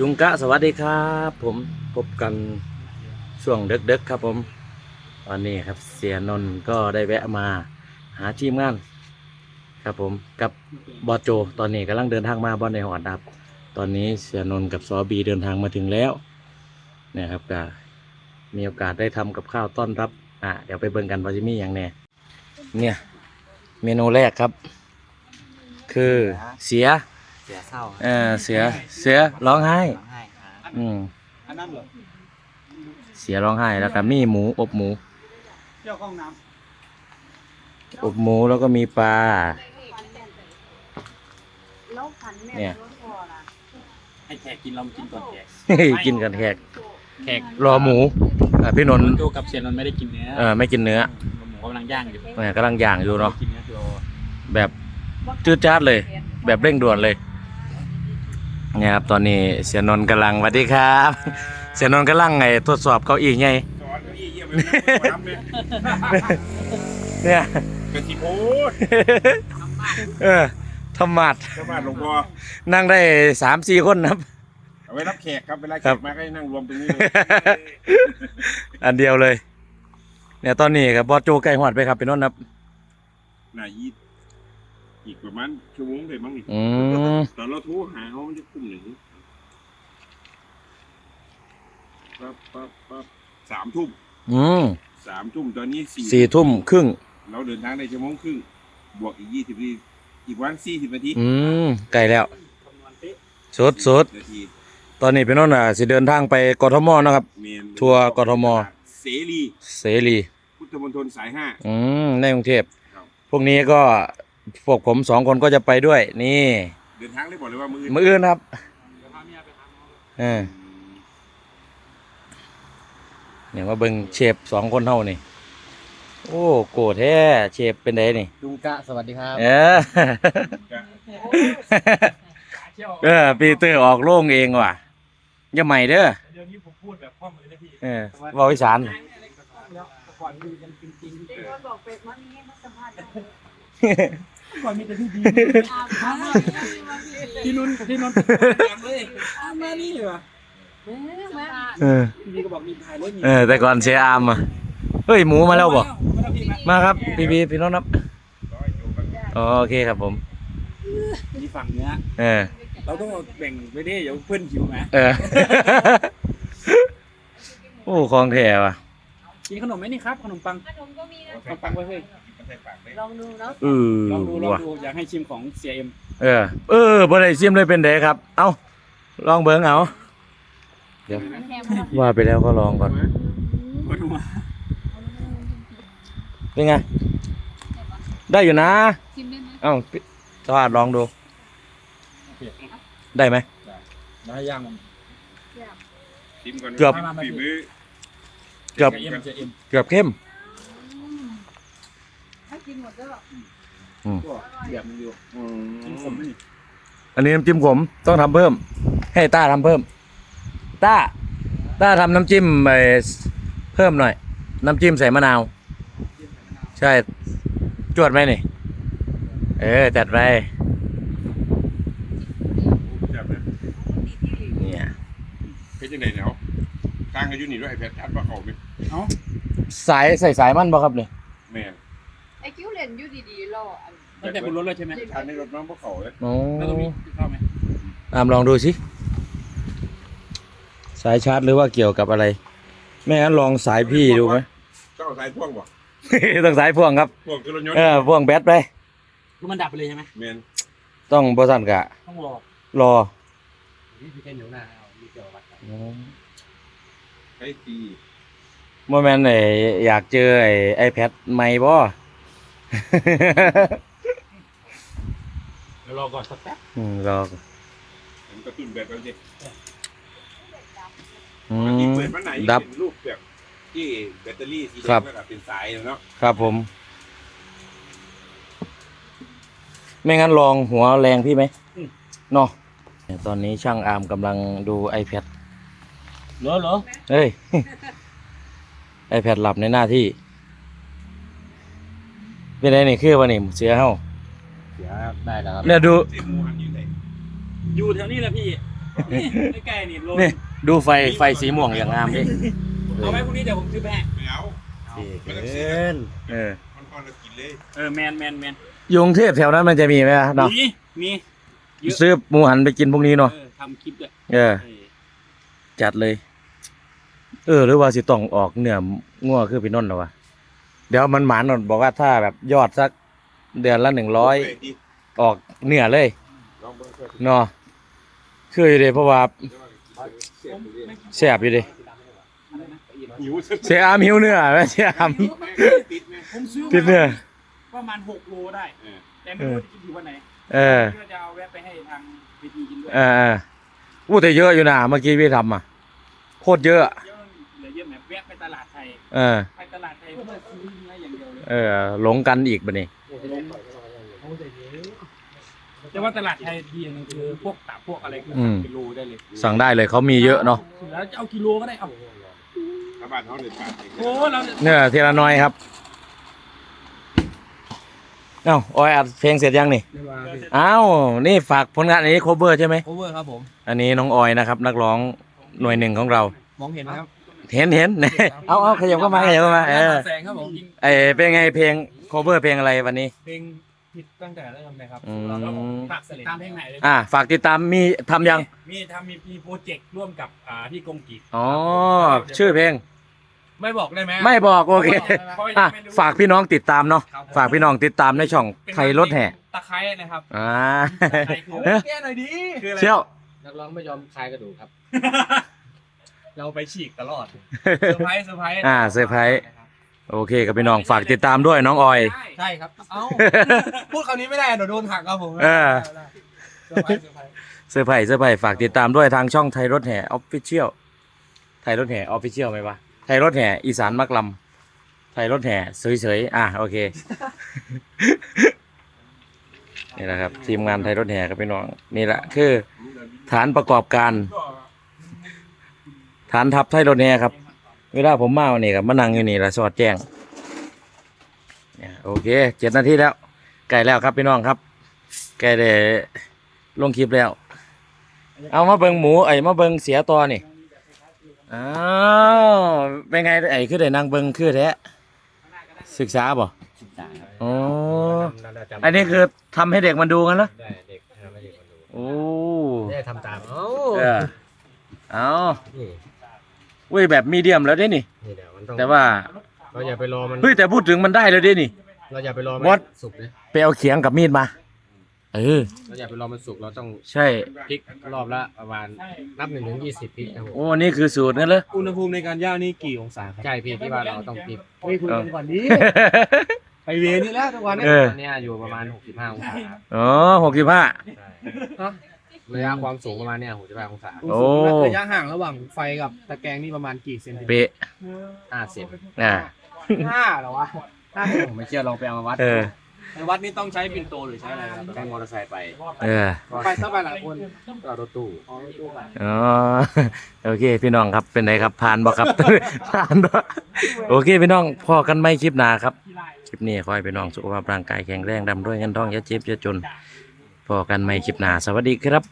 จุงกะสวัสดีครับ ผมพบกันช่วงเดึกๆครับผมวันนี้ครับเสียนนท์ก็ได้แวะมาหาทีมงาน ครับผมกับบอโจ ตอนนี้กำลังเดินทางมาบอนในหอดครับ ตอนนี้เสียนนท์กับซอบีเดินทางมาถึงแล้วเนี่ยครับก็มีโอกาสได้ทำกับข้าวต้อนรับอะเดี๋ยวไปเบิ่งกันว่าจะมีอย่างแน่เนี่ย เมนูแรกครับ คือเสีย เสียเศร้าเออเสือเสือร้องไห้ ร้องไห้ครับอืมอันนั้นเหรอเสียร้องไห้แล้วก็มีหมูอบหมูเที่ยวห้องน้อบหมูแล้วก็มีปลา แล้วขันแม่เนี่ย รถพอละำให้แขกกินเรากินก่อนแขกกินกันแขกแขกรอหมูอะพี่นนท์โจกับเสียนนท์ไม่ได้กินเนื้อเออไม่กินเนื้อหมูกำลังย่างอยู่เนี่ยกำลังย่างอยู่เนาะกินเนื้อโจแบบจืดจ้าดเลย แบบเร่งด่วนเลย เนี่ยครับตอนนี้เสียนนท์กำลังสวัสดีครับ เสียนนท์กำลังไงทดสอบเก้าอี้ไงสอนอีเยี่ยมเลยน้ำเลยเนี่ยเป็นทีโพดเออธรรมัดเจ้าบ้านหลวงพ่อนั่งได้สามสี่คนนะครับ เอาไว้รับแขกครับเวลาแขครับกมาก็ให้นั่งรวมตรงนี้เลยอันเดียวเลย เนี่ยตอนนี้ครับบอสโจใกล้หอดไปครับพี่นนท์ครับน่ายีด อีกประมาณชั่วโมงเลยมั้งนี่อืมตอนเราโทรหาเขามันจะคุ้มหนึ่งปั๊บปั๊บปั๊บสามทุ่มอืมสามทุ่มตอนนี้สี่สี่ทุ่มครึ่ง เราเดินทางได้ชั่วโมงครึ่งบวกอีกยี่สิบนาทีอีกวันสี่สิบนาทีอืมไกลแล้วคำนวณเป๊ะสุดสุดนาทีตอนนี้พี่นนท์อะสิเดินทางไปกทมนะครับ เมนทัวร์กทม เสรี เสรีพุทธมณฑลสายห้า อืมในกรุงเทพครับ พวกนี้ก็ พวกผมสองคนก็จะไปด้วย นี่เดินทางได้บอกเลยว่ามือมืออื่นครับเดี๋ยวพาเมียไปทำเอาเออเนี่ยมาเบิ่งเชฟสองคนเท่านี่โอ้โกรธแท้เชฟเป็นไดนี่ลุงกะสวัสดีครับเออเที่ยวเออปีเตอร์ออกโล่งเองว่ะอย่าใหม่เด้อเดี๋ยวนี้ผมพูดแบบคล่องเลยนะพี่เออเว่าอีสานแล้วก่อนดูกันจริงเด็กคนบอกเป็ดวันนี้มาสัมภาษณ์ ก่อนมีแต่พี่ดีพี่นุ่นพี่นุ่นเลยอามานี่เหรอมาเออพี่ดีก็บอกมีถ่ายรถเออแต่ก่อนเชยอามอะเฮ้ยหมูมาแล้วบ่มาแล้วพี่มาครับพี่พี่พี่น้องนับอ๋อโอเคครับผมมีฝั่งเนื้อเออเราต้องแบ่งไปดิเดี๋ยวเพื่อนหิวไหมเออโอ้ของแท้ว่ะกินขนมไหมนี่ครับ ขนมปังขนมก็มีนะขนมปังไว้เฮ้ยลองดูเนาะเออลองดูลองว่ะดูอยากให้ชิมของเสียเอ็มเออ เออบ่ได้ซิมเลยเป็นไดครับ เอ้าลองเบิ่งเอาเดี๋ยวแถมมาว่าไปแล้วก็ลองก่อนมาดูมาเป็นไง ได้อยู่นะชิมได้ไหมเอ้าพี่สวัสดลองดู ได้ไหม ได้ย่างมันชิมก่อนเกือบ ฝีมือเกือบเสียเอ็มเสียเอ็ม เกือบเข้มถ้า กินหมดก็ก็แบบมันอยู่อืกินขมมนี่อันนี้น้ำจิ้มขมต้องทำเพิ่ม ให้ต้าทำเพิ่ม ต้า ต้าทำน้ำจิ้มไปเพิ่มหน่อย น้ำจิ้มใส่มะนาว ใช่ จวดไหมนี่ เออ จัดไปแบบนั้นเนี่ยเป็นยังไงเนี่ยเขากลางอายุนี่ด้วยไอ้แพทชัดว่าเขาไหมสายใส่สายมันบ่ครับเนี่ย แม่น ไอ้คิ้วเล่ นอยู่ดีๆรออันตั้งแต่บนรถเลยใช่ไหมชันในรถน้องพวกเขาเลยโอ้แล้วตรงนี้เข้าไหมตามลองดูสิ สายชาร์จหรือว่าเกี่ยวกับอะไร ไม่งั้นลองสายพี่ดูไหม เจ้าสายพ่วงบ่ต้องสายพ่วงครับ พ่วงคือรถยนต์เออพ่วงแบตไป คือมันดับไปเลยใช่ไหมแม่นต้องบริษัทกะ ต้องรอ รอนี่คือแค่เหนียวหน้าเอามีเกี่ยววัดกันใช้ตีโมเมนต์ไออยากเจอไอไอแพดใหม่บ่ เดี๋ยวรอก่อนสักแป๊บอืมรอมันกระตุ้นแบบนั้นสิอืปกติมเปิดวันไหนดับ เป็นรูปแบบที่แบตเตอรี่สีแดครับงแล้วก็เป็นสายเนาะครับผม ไม่งั้นลองหัวแรงพี่ไหมเนาะเนี่ยตอนนี้ช่างอาร์มกำลังดู iPad เหรอเหรอเฮ้ย iPad หลับในหน้าที่ เป็นไงนี่คือวะนี่เสียเฮาเสียได้แล้วครับเนี่ยดูที่หมูหันอยู่ไหนอยู่แถวนี้แหละพี่ปใกล้ๆนี่โลนี่ดูไฟไฟสีม่วงอย่างงามดิเอาไว้พรุ่งนี้เดี๋ยวผมซื้อไปให้ไม่เอาสีเกินเออมันอ่อนแล้วกินเลยเออแมนแมนแมนอยกรุงเทพแถวนั้นมันจะมีไหมเนาะมีมีเยอะซื้อหมูหันไปกินพวกนี้เนาะเออทำคลิปด้วยเออ เออจัดเลย เออ หรือว่าสิต้องออกเนื้องัวคือพี่นนท์เหรอวะ เดี๋ยวมันหมานนบอกว่าถ้าแบบยอดสักเดือนละหนึ่งร้อยเปิดดิออกเนื้อเลยลองเบิ่งเถอะเนาะคืออยู่ดิเพราะว่าเสียบอยู่ดิแสบอยู่ดิหิวเสียอามหิวเนื้อไหมเสียอามติดไหมผมซื้อติดเนื้อประมาณหกโลได้เออแต่ไม่รู้ว่าจะกินถึงวันไหนเออก็จะเอาแวะไปให้ทางพีทีกินด้วยเออเอออู้แต่เยอะอยู่นะเมื่อกี้พี่ทำอะโคตรเยอะอะเยอะเหลือเยอะแบบแวะไปตลาดไทยเออ เพื่อซื้อเนื้ออย่างเดียวเลยเออหลงกันอีกบะนี่แต่ว่าตลาดไทยดีอย่างหนึงคือพวกตับพวกอะไรคือกิโลได้เลยสั่งได้เลยเขามีเยอะเนาะแล้วจะเอากิโลก็ได้เอาถ้าบ้านเขาเลยปาดเองโอ้เราจะเนี่ยทีละน้อยครับเอ้าออยอัดเพลงเสร็จยังนี่อ้าวนี่ฝากผลงานอันนี้โคเวอร์ใช่ไหม โอเวอร์ครับผม อันนี้น้องออยนะครับ นักร้องหน่วยหนึ่งของเรา มองเห็นไหมครับ เห็นเห็น เอาเอาขยับเข้ามาขยับเข้ามาเออแสงครับผมไอเป็นไงเพลงโคเวอร์เพลงอะไรวันนี้ เพลงผิดตั้งแต่เริ่มเลยครับอืมเราก็ฝากติดตามเพลงไหนเลยอ่าฝากติดตามมีทำยัง มีทำมีมีโปรเจกต์ร่วมกับอ่าที่กงกีอ๋อ ชื่อเพลง ไม่บอกได้ไหมไม่บอกโอเคเพราะว่ายัอะงไม่รู้ ฝากพี่น้องติดตามเนาะครับผมฝากพี่น้องติดตามในช่องไทยรถแห่ตะไคร้นะครับอ่าใครคือเอ๊ะแก้หน่อยดิคืออะไรเชี่ยวนักร้องไม่ยอมคลายกระดูกครับ เราไปฉีกตลอดเซอร์ไพรส์เซอร์ไพรส์อ่าเซอร์ไพรส์ โอเคกับพี่น้องฝากติดตามด้วยน้องออย ได้ใช่ครับ เอ้า พูดคำนี้ไม่ได้เดี๋ยวโดนหักครับผมเออ เซอร์ไพรส์เซอร์ไพรส์เสื้อไผ่เสื้อไผ่ฝากติดตามด้วยทางช่องไทยรถแห่ออฟฟิเชียลไทยรถแห่ออฟฟิเชียลไหมวะไทยรถแห่อีสานมักลำไทยรถแห่เฉยๆอะโอเค นี่แหละครับ ทีมงานไทยรถแห่ครับพี่น้องนี่แหละคือ ฐานประกอบการ ฐานทัพไทยรถแห่ครับ เวลาผมมาวันนี้ครับมานั่งอยู่นี่ละสอดแจ้งเนี่ยโอเคเจ็ดนาทีแล้วใกล้แล้วครับพี่น้องครับใกล้ได้ลงคลิปแล้ว เอามาเบิงหมูไอ้มาเบิงเสียตัวนี่อ้าวเป็นไงไอ้คือได้นั่งเบิงคือแท้ศึกษาบ่อ๋ออันนี้คือทำให้เด็กมันดูกันนะได้เด็กทำให้เด็กมันดูโอ้ได้ทำตามเอ้าเออเอานี่ เว้ยแบบมีเดียมแล้วเด้นี่ นี่เดี๋ยวมันต้องแต่ว่าเราอย่าไปรอมันเฮ้ยแต่พูดถึงมันได้แล้วเด้นี่ เราอย่าไปรอมมัดนสุกเลยไปเอาเขียงกับมีดมา เออ เราอย่าไปรอมันสุกเราต้องใช่ พลิกรอบละประมาณนับหนึ่งถึงยี่สิบพลิกครับผมโอ้นี่คือสูตรนั่นเลยอุณหภูมิในการย่างนี่กี่องศาครับใช่พี่ที่ว่าเราต้องพลิกเฮ้ยคุยกันก่อนดิไปเวรนี่แล้วทุกวันนี้เออ ตอนเนี้ยอยู่ประมาณ65องศาครับอ๋อหกสิบห้า ระยะความสูงประมาณเนี้ย65องศาโอ้ ระยะห่างระหว่างไฟกับตะแกรงนี่ประมาณกี่เซนติเมตรเป๊ะห้าสิบอ่า ห้าเหรอวะห้าสิบผมไม่เชื่อลองไปเอามาวัดเออ ในวัดนี่ต้องใช้ปินโตหรือใช้อะไรครับใช้มอเตอร์ไซค์ไปเออ ไปถ้าไปหลายคนก็เอารถตู้เอารถตู้ไปอ๋อ โอเค พี่น้องครับเป็นไงครับผ่านบ่ครับ ผ่านบ่โอเค พี่น้องพอกันไม่คลิปหนาครับคลิปนี้ขอให้พี่น้องสุขภาพร่างกายแข็งแรงดำด้วยเงินทองอยาเจ็บอยาจนพอกันไม่คลิปหนาสวัสดีครับ